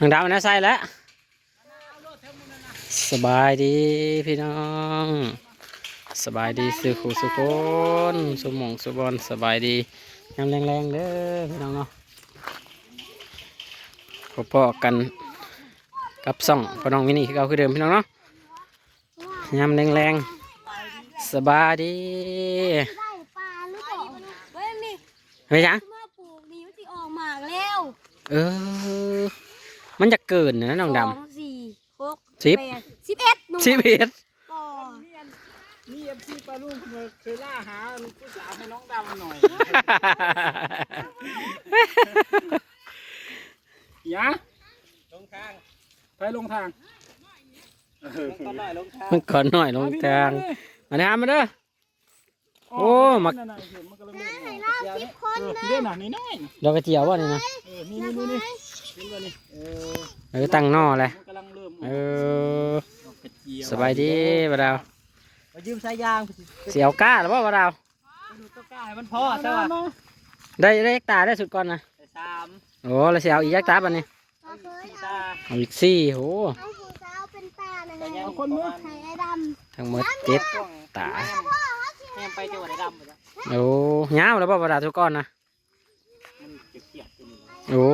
น้องดาวนะใส่แล้วสบายดีพี่น้อง สบายดีสุขุสุคนสุหมองสุบอลสบายดียำแรงๆเด้อพี่น้องเนาะพอๆกันกับซ่องพี่น้องมินิคือเก่าคือเดิมพี่น้องเนาะยำแรงๆสบายดีได้ปลาหรือเปล่าเฮ้ยนี่เฮ้ยจังมาปลูกนี่มันสิออกหมากแล้วเออ มันจะเกินนะน้องดสองสี่หกสิบ แปดสิบเอ็ดหนุ่ำชีวิตต่อนี่เอฟซีปลาลูกเคยล่าหาผู้สาวให้น้องดำหน่อย ยะลงทางไปลงทางก็หน่อยลงทางมันก่อนหน่อยลงทางมาเด้อมาเด้อ โอ้มัก นั่นน่ะเห็นมันกำลังเล่นให้อยู่เล่าสิบคนเออเล่นหน่อยน้อยดอกกระเจียววะนี่นะๆเออนี่นี่นี่นี่ เห็นป่ะนี่เออเออตั้งนอเลยมันกำลังเริ่มเออดอกกระเจียวสบายดีบ่ดาวมายืมสายยางไปสิเสียวก้าหรือว่าบ่ดาวไปดูต้นกล้าให้มันพอใช่ป่ะได้ได้ยักตาได้สุดก่อนนะไปสามโอ้แล้วเสียวอีกยักตาปันนี้เราเคยสี่เอาตาเอาอีกสี่โหเอาหูสาวเป็นตาเลยแต่ไงยังคนมือให้ไอ้ดทั้งหมดเจ็ดตาแม่ไปจังหวัดไหนดำไปจ้ะโอ้ยาวแล้วบ่บ่ดาวทุกก้อนนะมันเกียดๆอยู่นี่โอ้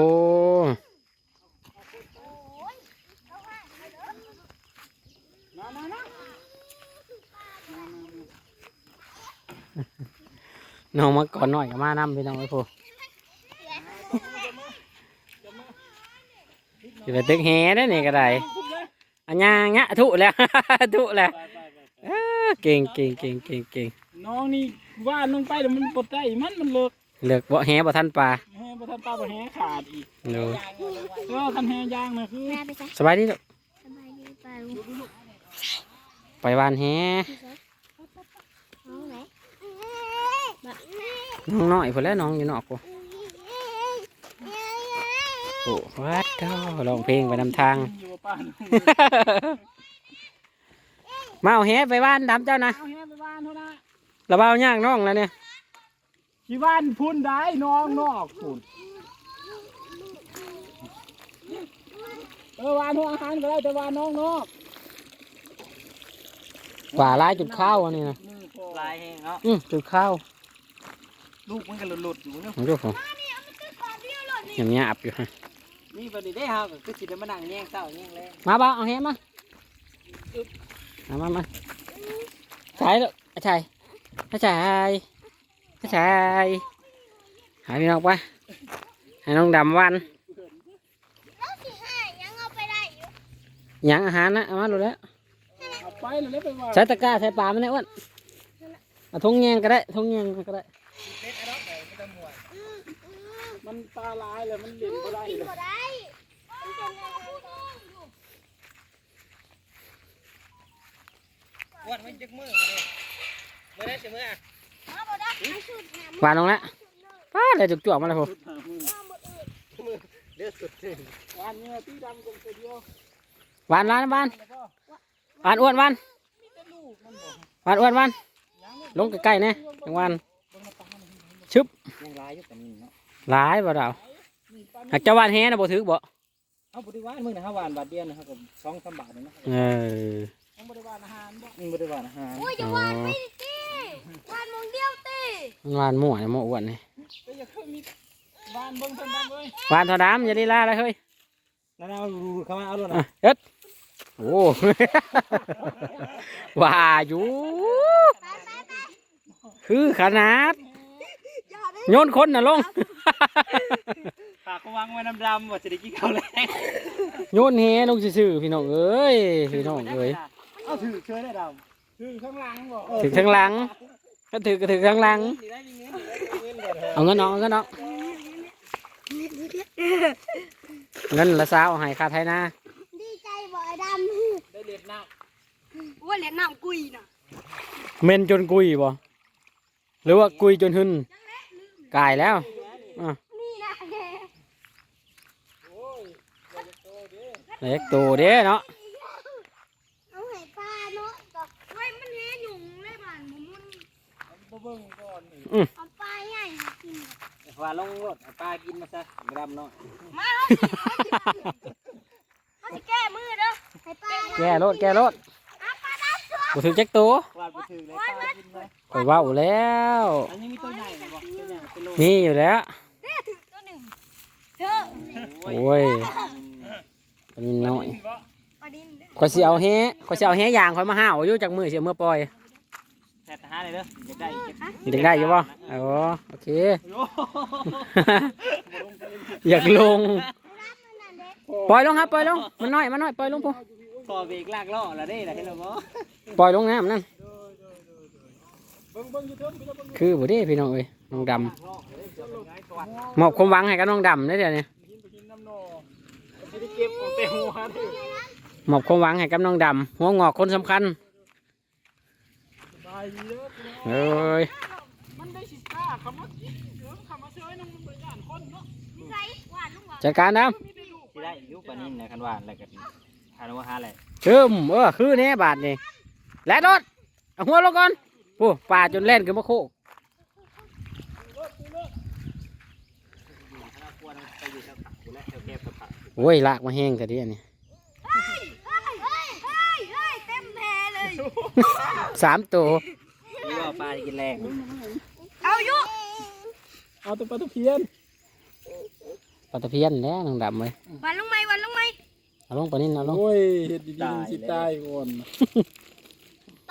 น้องมาก่อนหน่อยก็มานำพี่น้องไอ้พวกจะไปตึกแฮได้นี่ก็ได้อันยางเงี้ยทุแล้ว ทุแล้วไปไปไปเอ้อเก่งเก่งเก่งเก่งเก่งน้องนี่ว่านลงไปแล้วมันปดได้มันมันเลิกเลือกบ่แฮบ่ทันปลาแห่ประทันตาประแห่ขาดอีกดูก็ทันแห่ยางนะคือำแม่ไปซะสบายดีลูกสบายดีปลาลูกไปวานแฮ น้องไหน น้องน้อยพุ่นแหล้วน้องอยู่นอกพุ่นโอ้วัดก็ร้องเพลงไปนำทางอยู่กับป้ามาเอาแฮไปว่านดำเจ้านะเอาแห่ไปบ้านเท่านั้นระเบ้ายากน้องแล้วเนี่ยที่บ้านพุ่นได้น้องนอกพุ่นเออวานหัวอาหารก็ได้แต่วานน้องนอกป่าลายจุดข้าวอันนี้นะมือพอลายแห้งเนาะอืมจุดข้าว ลูกมันก็หลุดๆอยู่เนาะผมดูผมหยาบหยาบอยู่ฮะนี่ประเดี๋ยวได้ฮะก็คือสิได้มานั่งแย่งเศร้าแย่งแรงมาบ้าเอาแฮมามามามาใช่ลูกใช่ใช่ใช่หาพี่น้องปะให้น้องดำวันแล้วสิให้ยังเอาไปได้อยู่หยังอาหารนะเอามาดูแล้วเอาไปแล้วเลยไปว่าใช้ตะกร้าใช้ปลามันได้อ้วนเอาทงแยงก็ได้ทงแยงก็ได้ มันตาลายเลยมันเล่นบ่ได้กินเลยบ่ได้มันเป็นอะไรบ้างอยู่วันมันจักมือเลยมื่อได้สิมื่อมาบ่ได้ให้สุดน้ำหวานลงแล้วป้าเลยจุกจวกมาแล้วผมเลือดสุดเลยวันเนี้ยที่ดำกลมเดียววานร้านบ้านวานอ้วนวานวานอ้วนวานลงใกล้ๆเนี่ยจังวาน ชึบยังลายอยู่กันนี่เนาะหลายบ่ดาวหากเจ้าหวานแฮนะบ่ถือบ่เอาบริวารมึงนะฮะหวานบาทเดียวนะครับผมสองสามบาทเลยนะเออต้องบริวารอาหารบ่อืมบริวารอาหารโอ้ยจะวานไม่ตีวานมองเดียวตีมันหวานหมั่วเนี่ยหมั่วอ้วนนี่ก็อย่าเคยมีหวานเบิ่งเพิ่นดำเลยหวานเทอดำอย่าลีลาเลยเฮ้ยนั่นเอาดูเข้ามาเอารถอะเอ็ดโอ้ว่าอยู่คือขนาด โยนคนน่ะลง ฝากวางไว้น้ำดำว่าจะได้กินข้าวแรงโยนแฮลงซื่อๆพี่น้องเอ้ยพี่น้องเอ้ยเอาถือเชยได้ดำถือข้างหลังบ่ถึงข้างหลังก็ถือก็ถือข้างหลังสิได้มีเงินได้เงินเลยเอาเงินน้องเอาเงินน้องเงินละสาวให้ค่าไทยนะดีใจบ่ไอ้ดได้เลียดหน้าำว่าเหรียญน้ำกุยน่ะเมนจนกุยบ่หรือว่ากุยจนหึน กายแล้วเล็กตัวเด้เนาะเอาไห้ปลาเนาะดอกเฮ้ยมันเห็นยุงเลยบ้านผมมันเบิ่งก่อนนี่อืมปลาใหญ่กินปลาลงรถปลากินมาซะกรัมเนาะมาเอาสิเอาสิเอาสิแก้มือเด้อแก้รถแก้รถ บ่ถึงจักตัววาดไปถือเลยปลากินเลยข่อยเว้าแล้ว อันนี้มีตัวใหญ่บ่ตัวใหญ่เป็นโลนี่อยู่แล้ว เธอโอ้ยมันน้อยปลาดินข่อยสิเอาแฮข่อยสิเอาแฮยางข่อยมาห้าวอยู่จากมือสิเอามื่อปล่อยแซ่บหาเลยเด้อจะได้อีกอยากได้อยู่บ่อ๋อโอเค โอ้อยากลง ปล่อยลงครับปล่อยลง มันน้อย มันน้อย ปล่อยลงพอ อเบรกลากล้อละได้ล่ะเห็นบ่ปล่อยลงน้ำนั่นคือบ่ได้พี่น้องเอ้ยน้องดำหมอบความหวังให้กับน้องดำได้เดี๋ยวนี้มอบความหวังให้กับน้องดำหัวงอกคนสำคัญเฮ้ยจัดการนะที่ด้ยุปานินนะคันว่าแล้วก็ารดที่ได้ยุปนินนะคันว่าอะไรกันหาว่าหาอะไรำเชิมเออคือแน่บาทนี่แล่นรถเอาหัวลงก่อนโอ้ป่าจนแล่นขึ้นมาโคกถ้าควรไปอยู่แถวผักกูและแถวแคบกับผักโอ้ยลากมาแห้งแต่เดียวนี่เฮ้ยเฮ้ยเฮ้ยเฮ้ยเต็มแพรเลยสามตัวนี่ว่าปลาที่กินแรง เอาอยู่เอาตัวปลาตะเพียนปลาตะเพียนแล้วน้องดำเลยหวานลงไหมหวานลงไหม เอาลงปลานิ่นเอาลงโอ้ยเห็ดดีๆสิตายก่อน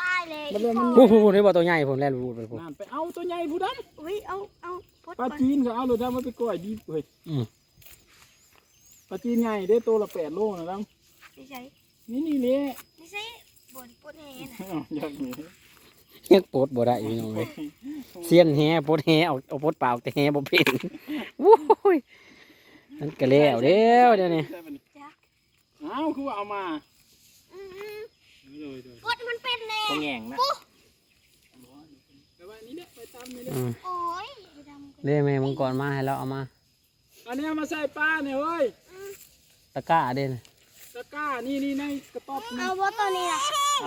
ตายเลยมันเลยมันพูดพูดพูดให้บอกตัวใหญ่ผมแล่นพูดไปพูดนั่นไปเอาตัวใหญ่ผู้นั้นอุ้ยเอาเอาพดปลาจีนก็เอาเลยทำมาไปก่อยดีเฮ้ยอืมปลาจีนใหญ่ได้ตัวละแปดโลนะลังนี่ใส่นี่นี่เลยนี่ใส่บนปดแหนอย่างนี้ยังปลดบ่ได้พี่น้องเลยเสียนแฮปลดแฮเอาเอาปลดเปล่าแต่แฮบ่เป็นโอ้ยนั่นก็แล้วเด้วเดี๋ยวนี้จักเอาคือว่าเอามาอืมเลยเลยปดมันเป็นแน่ตัวแง่งนะแต่ว่านี่เนี่ยไปตามนี่เนี่ยอืมโอ้ยดำเด้แม่มังกรมาให้เราเอามา อันนี้เอามาใส่ปลาเนี่ยเฮ้ยตะกร้าเด่น ตะกร้านี่นี่ในกระต๊อบเอาว่าตัวนี้ล่ะ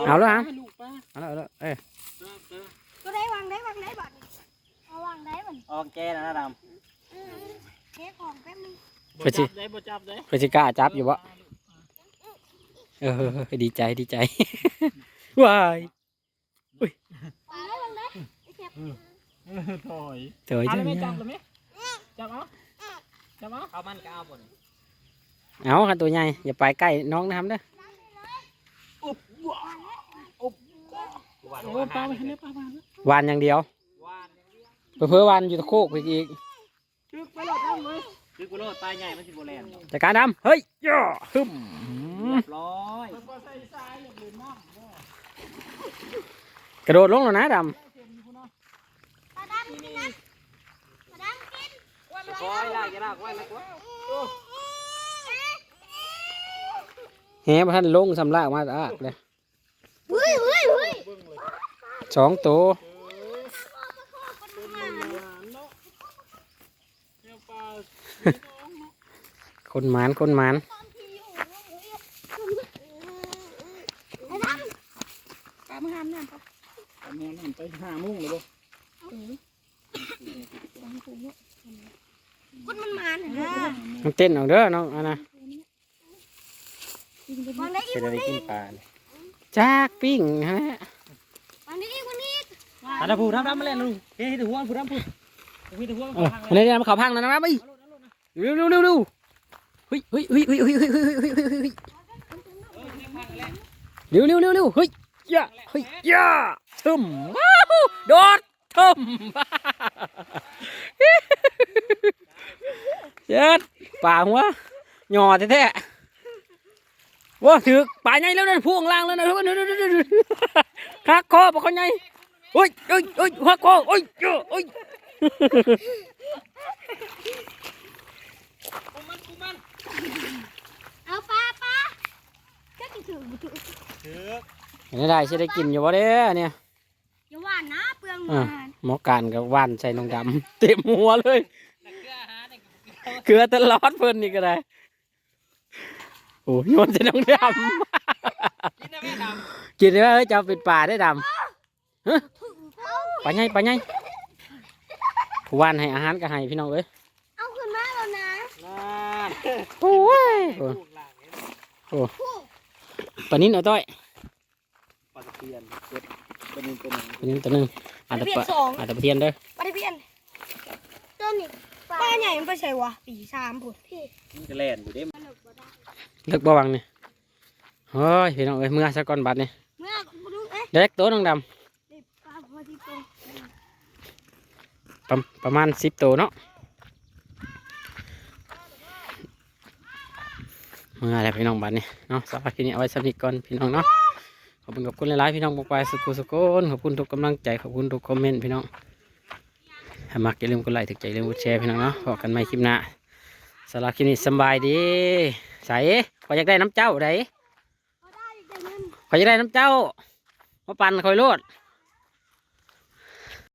เอาแล้วฮะ ลูกปลาเอาแล้วเอาแล้วเอ้ยปลาปลาตัวได้วางได้วางได้บัดเอาวางได้บัดออกแกนะนะดอืมเทของแป๊บนึงำบ่จับได้บ่จับได้ เพื่อสิกล้าจับอยู่บ่ เออ ดีใจดีใจว้ายวางได้วางได้ไอ้เจ็บถอยเถอยเอาจัเลยงไหมเนี่ยจับเลยไหมจับเอาจับเอาเอามันก็เอาบนเอาคันตัวใหญ่อย่าไปใกล้น้องนะครับเด้อหวานโอ้ปลาไปให้ปลาปลาหวานอย่างเดียวหวานเพื่อๆหวานอยู่ตะโคกไปอีกตึกไปหลอดทำเลยตึกไปหลอดปลาใหญ่มันสิบแลนจัดการดำเฮ้ยย่อฮึม เรียบร้อยกระโดดลงแล้วนะดปลาดำกินนะปลาดำกินคอยลากจะลากไว้แล้วก็ำแหบท่านลงสำลากมาอากเลยเฮ้ยเฮ้ยเฮ้ยสองตัวคนหมานคนหมาน ไอ้ดำปลามาหามน้ำปลา อันนี้นั่นไป ห้ามุ่งเลยบ่คุณมันมาเนี่ยนะมันเต้นเอาเด้อน้องอันนะวางได้อีกเป็นอะไรกินปลาเนี่ยจากปิ้งฮะวางได้อีกวางได้อันนั้นผู้ทำทำมาเล่นลูกเฮ้ยถือหัวผู้ทำผู้มีถือหัวเอออันนี้เนี่ยมันเขาพังแล้วนะครับไปเร็วเร็วเร็วเร็วเฮ้ยเฮ้ยเฮ้ยเฮ้ยเฮ้ยเฮ้ยเฮ้ยเฮ้ยเฮ้ยเฮ้ยเร็วเร็วเร็วเร็วเฮ้ยย่าเฮ้ยย่า ทึมว้าวโดดทึมเจ็ดป่าหัวหย่อแท้ๆว้าถือป่าใหญ่แล้วนั่นพวงล่างแล้วนะเฮ้ยหักคอปะคนใหญ่เฮ้ยเฮ้ยเฮ้ยหักคอเฮ้ยเฮ้ยเอาปลาปลาจะถือถือถือเห็นได้จะได้กินอยู่บ่เด้เนี่ย องอะหวานหมอการกับว่านใส่นองดำเต็มหัวเลย เกลือตลอดเพิ่นนี่ก็ได้โอ้ยโยนใส่นองดกินได้ไหมดำกินได้ว่าเอ้ยจะเอาเป็นป่าได้ดำฮะถึงเขาปลาไงปลาไงผู้ว่านให้อาหารก็ให้พี่น้องเอ้ยเอาขึ้นมาแล้วนะำน่าโอ้ยลูกหลานตลานินเอาต้อยปลาตะเพียนเจ็ดตัวหนึงตัวหนึงปลานินตัวหนึง อาจจะเพียปลานสองอาจจะปลาเทียนเด้อปลาเพียนต้นนี่ปลาใหญ่มันไปใส่วะปีสามผุดพี่มันจะแล่นอยู่เด้มันหลบบ่ได้เลิกบ่วังนี่เฮ้ยพี่น้องเอ้ยเมื่อสักก้อนบัดนี่เมื่อกูดูเอ๊ะเด็กตัวน้องดเด็กปลาพอดีตรงำประประมาณสิบตัวเนาะเมื่อไรพี่น้องบัดนี่เนาะสำหรับคลิปนี้เอาไว้สำหรับก่อนพี่น้องเนาะ ขอบคุณขอบคุณหลายๆพี่น้องบอกไปสุขุสุขนขอบคุณทุกกำลังใจขอบคุณทุกคอมเมนต์พี่น้องถ้ามักอย่าลืมกดไลค์ถึกใจอย่าลืมกดแชร์พี่น้องเนาะพบกันใหม่คลิปหน้าสำหรับคลิปนี้สบายดีใส่ขออยากได้น้ำเจ้าได้ขอยอยากได้น้ำเจ้ามาปั่นคอยโลด